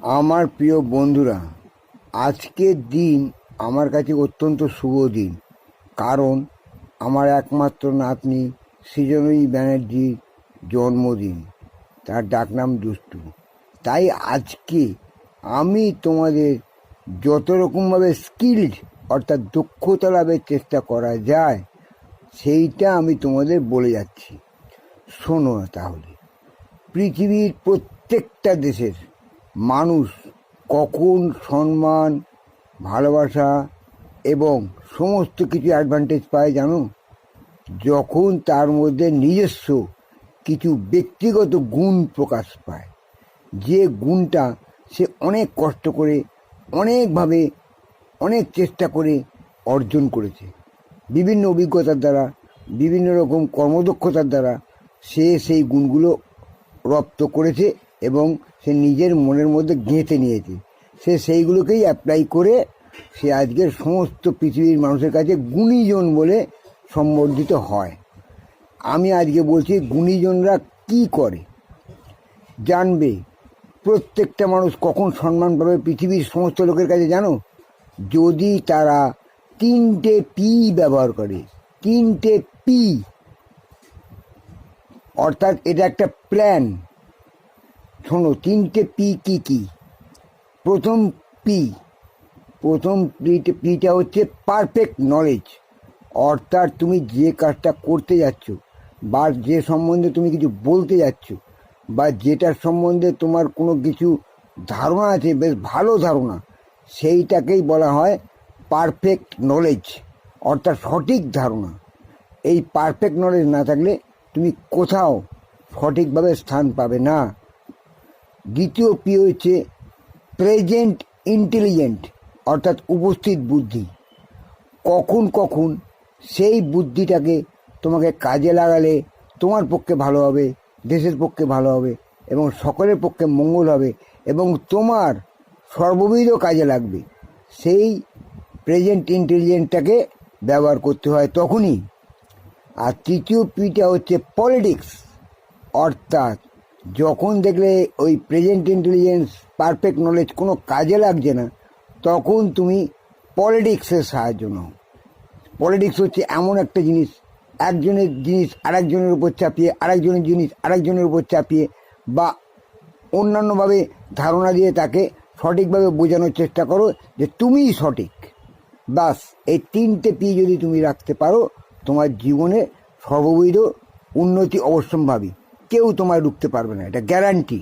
আমার প্রিয় বন্ধুরা, আজকের দিন আমার কাছে অত্যন্ত শুভ দিন। কারণ আমার একমাত্র নাতনি সৃজনী ব্যানার্জির জন্মদিন, তার ডাকনাম দুষ্টু। তাই আজকে আমি তোমাদের যত রকমভাবে স্কিলড অর্থাৎ দক্ষতা লাভের চেষ্টা করা যায়, সেইটা আমি তোমাদের বলে যাচ্ছি। শোনো তাহলে, পৃথিবীর প্রত্যেকটা দেশের মানুষ কখন সম্মান, ভালোবাসা এবং সমস্ত কিছু অ্যাডভান্টেজ পায় জানো? যখন তার মধ্যে নিজস্ব কিছু ব্যক্তিগত গুণ প্রকাশ পায়। যে গুণটা সে অনেক কষ্ট করে, অনেকভাবে, অনেক চেষ্টা করে অর্জন করেছে। বিভিন্ন অভিজ্ঞতার দ্বারা, বিভিন্ন রকম কর্মদক্ষতার দ্বারা সে সেই গুণগুলো রপ্ত করেছে এবং সে নিজের মনের মধ্যে গেঁথে নিয়েছে। সে সেইগুলোকেই অ্যাপ্লাই করে সে আজকের সমস্ত পৃথিবীর মানুষের কাছে গুণীজন বলে সম্বর্ধিত হয়। আমি আজকে বলছি গুণীজনরা কি করে? জানবে প্রত্যেকটা মানুষ কখন সম্মান পাবে পৃথিবীর সমস্ত লোকের কাছে, জানো? যদি তারা তিনটে পি ব্যবহার করে, তিনটে পি অর্থাৎ এটা একটা প্ল্যান শোনো, তিনটে পি কি কি? প্রথম পি, প্রথম পিটা পিটা হচ্ছে পারফেক্ট নলেজ অর্থাৎ তুমি যে কাজটা করতে যাচ্ছ বা যে সম্বন্ধে তুমি কিছু বলতে যাচ্ছ বা যেটার সম্বন্ধে তোমার কোনো কিছু ধারণা আছে, বেশ ভালো ধারণা, সেইটাকেই বলা হয় পারফেক্ট নলেজ অর্থাৎ সঠিক ধারণা। এই পারফেক্ট নলেজ না থাকলে তুমি কোথাও সঠিকভাবে স্থান পাবে না। দ্বিতীয় পি হচ্ছে প্রেজেন্ট ইন্টেলিজেন্ট অর্থাৎ উপস্থিত বুদ্ধি। কখন কখন সেই বুদ্ধিটাকে তোমাকে কাজে লাগালে তোমার পক্ষে ভালো হবে, দেশের পক্ষে ভালো হবে, এবং সকলের পক্ষে মঙ্গল হবে, এবং তোমার সর্ববিধ কাজে লাগবে। সেই প্রেজেন্ট ইন্টেলিজেন্টটাকে ব্যবহার করতে হয় তখনই। আর তৃতীয় পিটা হচ্ছে পলিটিক্স অর্থাৎ যখন দেখলে ওই প্রেজেন্ট ইন্টেলিজেন্স পারফেক্ট নলেজ কোনো কাজে লাগছে না, তখন তুমি পলিটিক্সের সাহায্য নাও। পলিটিক্স হচ্ছে এমন একটা জিনিস, একজনের জিনিস আরেকজনের উপর চাপিয়ে, আরেকজনের জিনিস আরেকজনের উপর চাপিয়ে বা অন্যান্যভাবে ধারণা দিয়ে তাকে সঠিকভাবে বোঝানোর চেষ্টা করো যে তুমিই সঠিক। বাস এই তিনটে পি যদি তুমি রাখতে পারো, তোমার জীবনে সর্ববিধ উন্নতি অবশ্যম্ভাবী। কেউ তোমায় রুখতে পারবে না এটা গ্যারান্টি